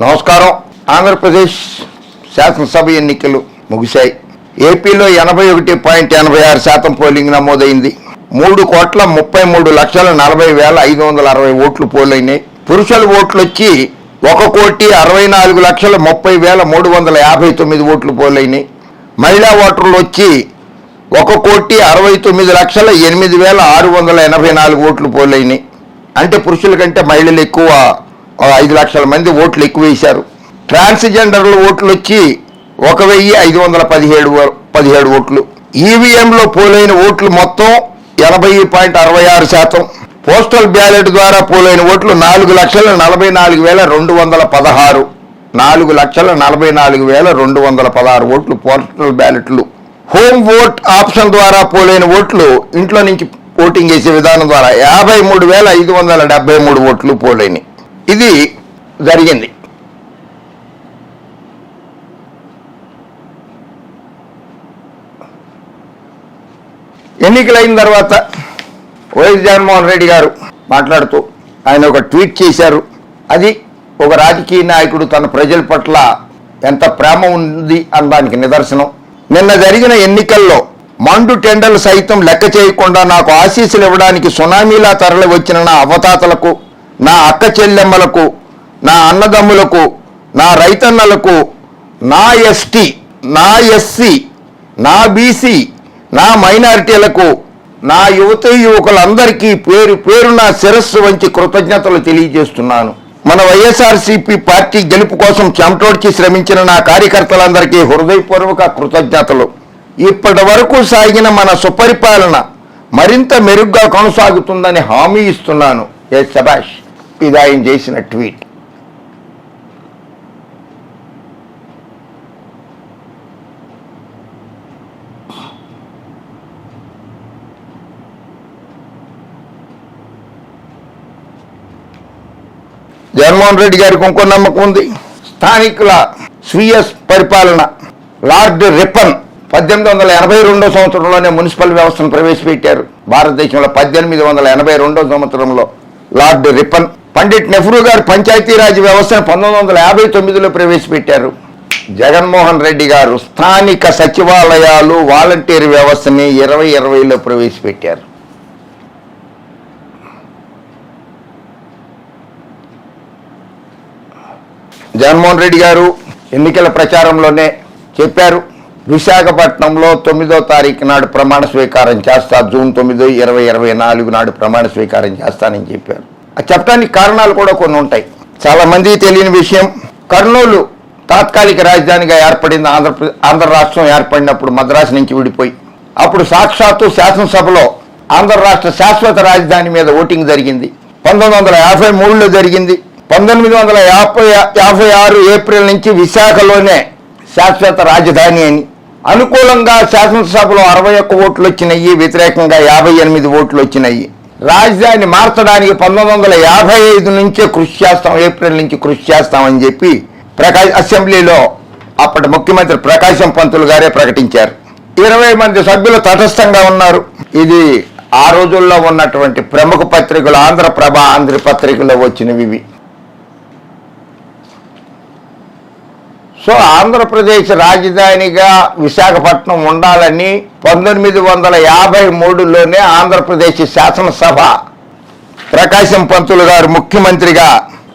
నమస్కారం. ఆంధ్రప్రదేశ్ శాసనసభ ఎన్నికలు ముగిశాయి. ఏపీలో ఎనభై ఒకటి పాయింట్ ఎనభై ఆరు శాతం పోలింగ్ నమోదైంది. మూడు కోట్ల ముప్పై మూడు లక్షల నలభై వేల ఐదు వందల అరవై ఓట్లు పోలైనాయి. పురుషుల ఓట్లు వచ్చి ఒక కోటి అరవై నాలుగు లక్షల ముప్పై వేల మూడు వందల యాభై తొమ్మిది ఓట్లు పోలైనాయి. మహిళా ఓటర్లు వచ్చి ఒక కోటి అరవై తొమ్మిది లక్షల ఎనిమిది వేల ఆరు వందల ఎనభై నాలుగు ఓట్లు పోలైనాయి. అంటే పురుషుల కంటే మహిళలు ఎక్కువ ఐదు లక్షల మంది ఓట్లు ఎక్కువ వేశారు. ట్రాన్స్జెండర్ల ఓట్లు వచ్చి ఒక వెయ్యి ఐదు వందల పదిహేడు పదిహేడు ఓట్లు. ఈవీఎంలో పోలైన ఓట్లు మొత్తం ఎనభై పాయింట్ అరవై ఆరు శాతం. పోస్టల్ బ్యాలెట్ ద్వారా పోలైన ఓట్లు నాలుగు లక్షల నలభై నాలుగు వేల రెండు వందల పదహారు. నాలుగు లక్షల నలభై నాలుగు వేల రెండు వందల పదహారు ఓట్లు పోస్టల్ బ్యాలెట్లు. హోమ్ ఓట్ ఆప్షన్ ద్వారా పోలైన ఓట్లు ఇంట్లో నుంచి ఓటింగ్ చేసే విధానం ద్వారా యాభై మూడు వేల ఐదు వందల డెబ్బై మూడు ఓట్లు పోలైనవి ఇది జరిగింది. ఎన్నికలైన తర్వాత వైఎస్ జగన్మోహన్ రెడ్డి గారు మాట్లాడుతూ ఆయన ఒక ట్వీట్ చేశారు. అది ఒక రాజకీయ నాయకుడు తన ప్రజల పట్ల ఎంత ప్రేమ ఉంది అనడానికి నిదర్శనం. నిన్న జరిగిన ఎన్నికల్లో మండు టెండర్లు సైతం లెక్క చేయకుండా నాకు ఆశీస్సులు ఇవ్వడానికి సునామీలా తరలి వచ్చిన నా అవతాతలకు నా అక్క చెల్లెమ్మలకు నా అన్నదమ్ములకు నా రైతన్నలకు నా ఎస్టీ నా ఎస్సీ నా బీసీ నా మైనారిటీలకు నా యువత యువకులందరికీ పేరు పేరు నా శిరస్సు వంచి కృతజ్ఞతలు తెలియజేస్తున్నాను. మన వైఎస్ఆర్సీపీ పార్టీ గెలుపు కోసం చెమటోడ్చి శ్రమించిన నా కార్యకర్తలందరికీ హృదయపూర్వక కృతజ్ఞతలు. ఇప్పటి వరకు సాగిన మన సుపరిపాలన మరింత మెరుగ్గా కొనసాగుతుందని హామీ ఇస్తున్నాను. ఏ శభాష్. ఇది ఆయన చేసిన ట్వీట్. జగన్మోహన్ రెడ్డి గారికి ఇంకో నమ్మకం ఉంది. స్థానికుల స్వీయ పరిపాలన. లార్డ్ రిపన్ పద్దెనిమిది వందల ఎనభై రెండో సంవత్సరంలోనే మున్సిపల్ వ్యవస్థను ప్రవేశపెట్టారు. భారతదేశంలో పద్దెనిమిది వందల ఎనభై రెండో సంవత్సరంలో లార్డ్ రిపన్ పండిట్ నెహ్రూ గారు పంచాయతీరాజ్ వ్యవస్థను పంతొమ్మిది వందల యాభై తొమ్మిదిలో ప్రవేశపెట్టారు. జగన్మోహన్ రెడ్డి గారు స్థానిక సచివాలయాలు వాలంటీర్ వ్యవస్థని ఇరవై ఇరవైలో ప్రవేశపెట్టారు. జగన్మోహన్ రెడ్డి గారు ఎన్నికల ప్రచారంలోనే చెప్పారు విశాఖపట్నంలో తొమ్మిదో తారీఖు నాడు ప్రమాణ స్వీకారం చేస్తా జూన్ తొమ్మిది ఇరవై ఇరవై నాలుగు నాడు ప్రమాణ స్వీకారం చేస్తానని చెప్పారు. చెప్పడానికి కారణాలు కూడా కొన్ని ఉంటాయి. చాలామంది తెలియని విషయం కర్నూలు తాత్కాలిక రాజధానిగా ఏర్పడింది ఆంధ్రప్ర ఆంధ్ర రాష్ట్రం ఏర్పడినప్పుడు మద్రాసు నుంచి విడిపోయి. అప్పుడు సాక్షాత్తు శాసనసభలో ఆంధ్ర రాష్ట్ర శాశ్వత రాజధాని మీద ఓటింగ్ జరిగింది. పంతొమ్మిది వందల యాభై మూడులో జరిగింది. పంతొమ్మిది వందల యాభై యాభై ఆరు ఏప్రిల్ నుంచి విశాఖలోనే శాశ్వత రాజధాని అని. అనుకూలంగా శాసనసభలో అరవై ఒక్క ఓట్లు వచ్చినాయి వ్యతిరేకంగా యాభై ఎనిమిది ఓట్లు వచ్చినాయి. రాజధాని మార్చడానికి పంతొమ్మిది వందల యాభై ఐదు నుంచే కృషి చేస్తాం ఏప్రిల్ నుంచి కృషి చేస్తామని చెప్పి ప్రకాశ్ అసెంబ్లీలో అప్పటి ముఖ్యమంత్రి ప్రకాశం పంతులు గారే ప్రకటించారు. ఇరవై మంది సభ్యులు తటస్థంగా ఉన్నారు. ఇది ఆ రోజుల్లో ఉన్నటువంటి ప్రముఖ పత్రికలు ఆంధ్రప్రభ ఆంధ్ర పత్రికలో వచ్చినవి ఇవి. సో ఆంధ్రప్రదేశ్ రాజధానిగా విశాఖపట్నం ఉండాలని పంతొమ్మిది వందల యాభై మూడులోనే ఆంధ్రప్రదేశ్ శాసనసభ ప్రకాశం పంతులు గారు ముఖ్యమంత్రిగా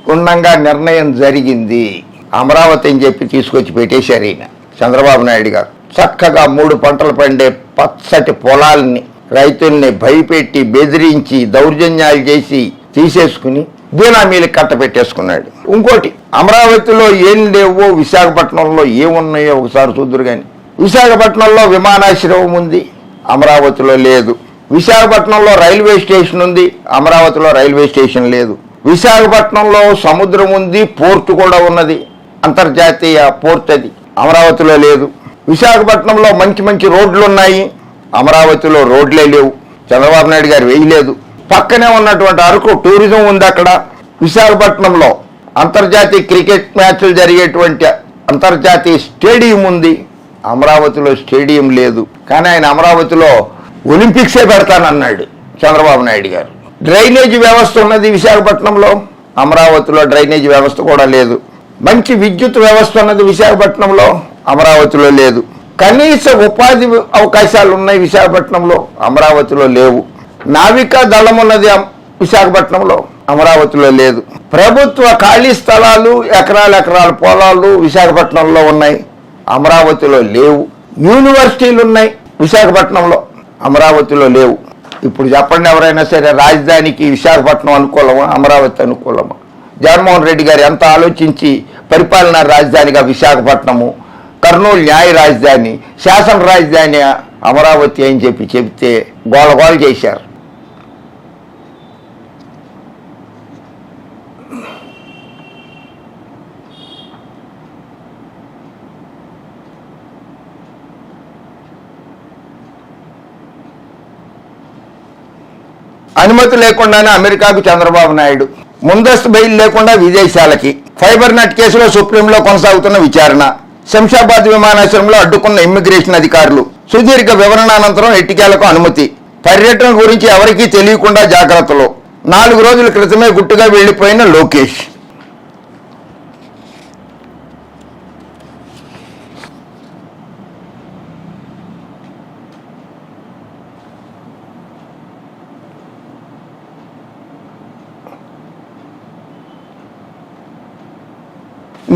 ఉండగా నిర్ణయం జరిగింది. అమరావతి అని చెప్పి తీసుకొచ్చి పెట్టేశారు ఈయన చంద్రబాబు నాయుడు గారు. చక్కగా మూడు పంటలు పండే పచ్చటి పొలాల్ని రైతుల్ని భయపెట్టి బెదిరించి దౌర్జన్యాలు చేసి తీసేసుకుని బీనామీలకు కట్ట పెట్టేసుకున్నాడు ఇంకోటి అమరావతిలో ఏం లేవో విశాఖపట్నంలో ఏమున్నాయో ఒకసారి చూద్దరు కానీ విశాఖపట్నంలో విమానాశ్రయం ఉంది అమరావతిలో లేదు. విశాఖపట్నంలో రైల్వే స్టేషన్ ఉంది అమరావతిలో రైల్వే స్టేషన్ లేదు. విశాఖపట్నంలో సముద్రం ఉంది పోర్టు కూడా ఉన్నది అంతర్జాతీయ పోర్ట్ అది అమరావతిలో లేదు. విశాఖపట్నంలో మంచి మంచి రోడ్లు ఉన్నాయి అమరావతిలో రోడ్లే లేవు. చంద్రబాబు నాయుడు గారు వేయలేదు. పక్కనే ఉన్నటువంటి అరకు టూరిజం ఉంది అక్కడ. విశాఖపట్నంలో అంతర్జాతీయ క్రికెట్ మ్యాచ్లు జరిగేటువంటి అంతర్జాతీయ స్టేడియం ఉంది. అమరావతిలో స్టేడియం లేదు. కానీ ఆయన అమరావతిలో ఒలింపిక్సే పెడతానన్నాడు చంద్రబాబు నాయుడు గారు. డ్రైనేజ్ వ్యవస్థ ఉన్నది విశాఖపట్నంలో. అమరావతిలో డ్రైనేజ్ వ్యవస్థ కూడా లేదు. మంచి విద్యుత్ వ్యవస్థ ఉన్నది విశాఖపట్నంలో. అమరావతిలో లేదు. కనీస ఉపాధి అవకాశాలు ఉన్నాయి విశాఖపట్నంలో. అమరావతిలో లేవు. నావికా దళం ఉన్నది విశాఖపట్నంలో. అమరావతిలో లేదు. ప్రభుత్వ ఖాళీ స్థలాలు ఎకరాల ఎకరాల పొలాలు విశాఖపట్నంలో ఉన్నాయి. అమరావతిలో లేవు. యూనివర్సిటీలు ఉన్నాయి విశాఖపట్నంలో. అమరావతిలో లేవు. ఇప్పుడు చెప్పండి ఎవరైనా సరే రాజధానికి విశాఖపట్నం అనుకూలమా అమరావతి అనుకూలమా? జగన్మోహన్ రెడ్డి గారు ఎంత ఆలోచించి పరిపాలనా రాజధానిగా విశాఖపట్నము కర్నూలు న్యాయ రాజధాని శాసన రాజధాని అమరావతి అని చెప్పి చెబితే గోల గోల చేశారు. అనుమతి లేకుండానే అమెరికాకు చంద్రబాబు నాయుడు. ముందస్తు బెయిల్ లేకుండా విదేశాలకి. ఫైబర్ నెట్ కేసులో సుప్రీంలో కొనసాగుతున్న విచారణ. శంషాబాద్ విమానాశ్రయంలో అడ్డుకున్న ఇమ్మిగ్రేషన్ అధికారులు. సుదీర్ఘ వివరణ అనంతరం ఎట్టికేలకు అనుమతి. పర్యటన గురించి ఎవరికీ తెలియకుండా జాగ్రత్తలు. నాలుగు రోజుల క్రితమే గుట్టుగా వెళ్ళిపోయిన లోకేష్.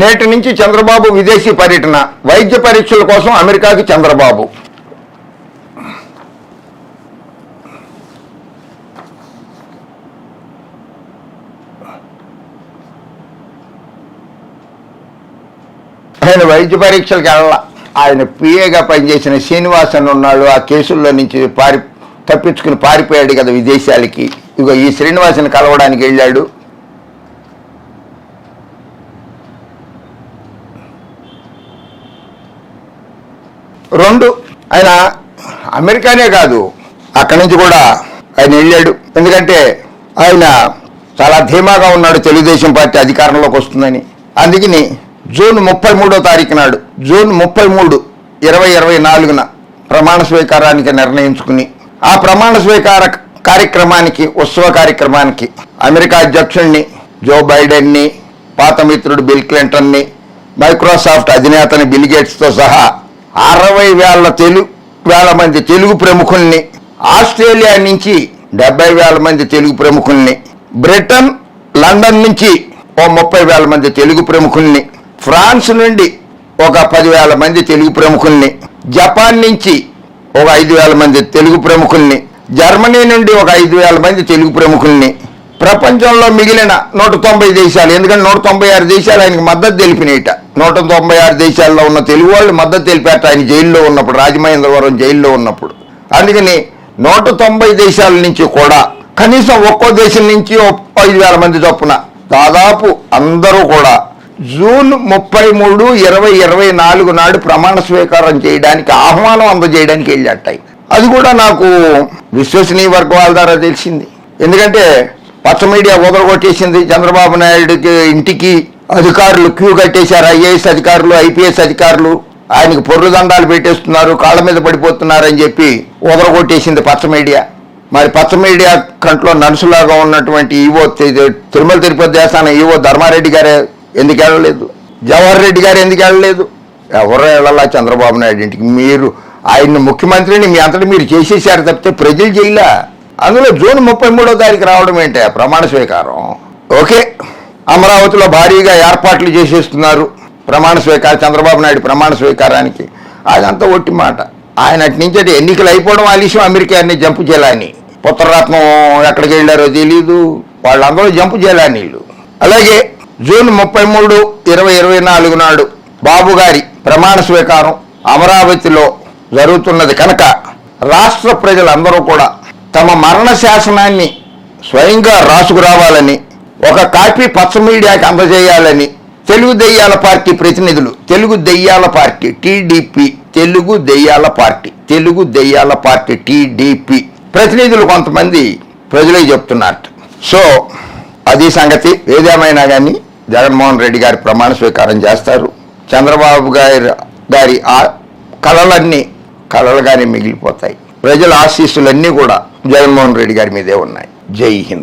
నేటి నుంచి చంద్రబాబు విదేశీ పర్యటన వైద్య పరీక్షల కోసం అమెరికాకి చంద్రబాబు. ఆయన వైద్య పరీక్షలకు వెళ్ళ ఆయన పిఏగా పనిచేసిన శ్రీనివాస్ అని ఉన్నాడు. ఆ కేసుల్లో నుంచి పారి తప్పించుకుని పారిపోయాడు కదా విదేశాలకి. ఇక ఈ శ్రీనివాసుని కలవడానికి వెళ్ళాడు. రెండు. ఆయన అమెరికానే కాదు అక్కడి నుంచి కూడా ఆయన వెళ్ళాడు. ఎందుకంటే ఆయన చాలా ధీమాగా ఉన్నాడు తెలుగుదేశం పార్టీ అధికారంలోకి వస్తుందని. అందుకని జూన్ ముప్పై మూడో తారీఖు నాడు జూన్ ముప్పై మూడు ఇరవై ఇరవై నాలుగున ప్రమాణ స్వీకారానికి నిర్ణయించుకుని ఆ ప్రమాణ స్వీకార కార్యక్రమానికి ఉత్సవ కార్యక్రమానికి అమెరికా అధ్యక్షుడిని జో బైడెన్ని పాత మిత్రుడు బిల్ క్లింటన్ని మైక్రోసాఫ్ట్ అధినేతని బిల్ గేట్స్తో సహా అరవై వేల తెలుగు వేల మంది తెలుగు ప్రముఖుల్ని ఆస్ట్రేలియా నుంచి డెబ్బై వేల మంది తెలుగు ప్రముఖుల్ని బ్రిటన్ లండన్ నుంచి ఓ ముప్పై వేల మంది తెలుగు ప్రముఖుల్ని ఫ్రాన్స్ నుండి ఒక పదివేల మంది తెలుగు ప్రముఖుల్ని జపాన్ నుంచి ఒక ఐదు వేల మంది తెలుగు ప్రముఖుల్ని జర్మనీ నుండి ఒక ఐదు వేల మంది తెలుగు ప్రముఖుల్ని ప్రపంచంలో మిగిలిన నూట తొంభై దేశాలు ఎందుకంటే నూట తొంభై ఆరు దేశాలు ఆయనకు మద్దతు తెలిపినాయిట. నూట తొంభై ఆరు దేశాల్లో ఉన్న తెలుగు వాళ్ళు మద్దతు తెలిపారట ఆయన జైల్లో ఉన్నప్పుడు రాజమహేంద్రవరం జైల్లో ఉన్నప్పుడు. అందుకని నూట తొంభై దేశాల నుంచి కూడా కనీసం ఒక్కో దేశం నుంచి ఐదు వేల మంది చొప్పున దాదాపు అందరూ కూడా జూన్ ముప్పై మూడు ఇరవై ఇరవై నాలుగు నాడు ప్రమాణ స్వీకారం చేయడానికి ఆహ్వానం అందజేయడానికి వెళ్ళాటాయి అది కూడా నాకు విశ్వసనీయ వర్గాల ద్వారా తెలిసింది. ఎందుకంటే పచ్చ మీడియా వదలగొట్టేసింది చంద్రబాబు నాయుడుకి ఇంటికి అధికారులు క్యూ కట్టేశారు ఐఏఎస్ అధికారులు ఐపీఎస్ అధికారులు. ఆయనకు పొర్రు దండాలు పెట్టేస్తున్నారు కాళ్ళ మీద పడిపోతున్నారని చెప్పి వదలగొట్టేసింది పచ్చ మీడియా. మరి పచ్చ మీడియా కంట్లో నర్సులాగా ఉన్నటువంటి ఈవో తిరుమల తిరుపతి దేశాన ఈవో ధర్మారెడ్డి గారే ఎందుకు వెళ్ళలేదు జవహర్ రెడ్డి గారు ఎందుకు వెళ్ళలేదు ఎవరో వెళ్ళాలా చంద్రబాబు నాయుడు ఇంటికి? మీరు ఆయన ముఖ్యమంత్రిని మీ అంతటి మీరు చేసేసారు తప్పితే ప్రజలు చేయలే? అందులో జూన్ ముప్పై మూడో తారీఖు రావడం ఏంటి? ప్రమాణ స్వీకారం. ఓకే. అమరావతిలో భారీగా ఏర్పాట్లు చేసేస్తున్నారు. ప్రమాణ స్వీకారం చంద్రబాబు నాయుడు ప్రమాణ స్వీకారానికి. అదంతా ఒట్టి మాట. ఆయన అటు నుంచి అటు ఎన్నికలు అయిపోవడం ఆలస్యం అమెరికా అన్ని జంపు చేయాలని పుత్రరత్నం ఎక్కడికి వెళ్ళారో తెలియదు వాళ్ళందరూ జంపు చేయాలని వీళ్ళు అలాగే జూన్ ముప్పై మూడు ఇరవై ఇరవై నాలుగు నాడు బాబు గారి ప్రమాణ స్వీకారం అమరావతిలో జరుగుతున్నది కనుక రాష్ట్ర ప్రజలందరూ కూడా తమ మరణ శాసనాన్ని స్వయంగా రాసుకురావాలని ఒక కాపీ పచ్చ మీడియాకి అందజేయాలని తెలుగు దెయ్యాల పార్టీ ప్రతినిధులు తెలుగు దెయ్యాల పార్టీ టీడీపీ తెలుగు దెయ్యాల పార్టీ తెలుగు దెయ్యాల పార్టీ టీడీపీ ప్రతినిధులు కొంతమంది ప్రజలే చెప్తున్నారు. సో అది సంగతి. ఏదేమైనా కానీ జగన్మోహన్ రెడ్డి గారి ప్రమాణ స్వీకారం చేస్తారు. చంద్రబాబు గారి గారి ఆ కళలన్నీ కళలుగానే మిగిలిపోతాయి. ప్రజల ఆశీస్సులన్నీ కూడా జగన్మోహన్ రెడ్డి గారి మీదే ఉన్నాయి. జై హింద్.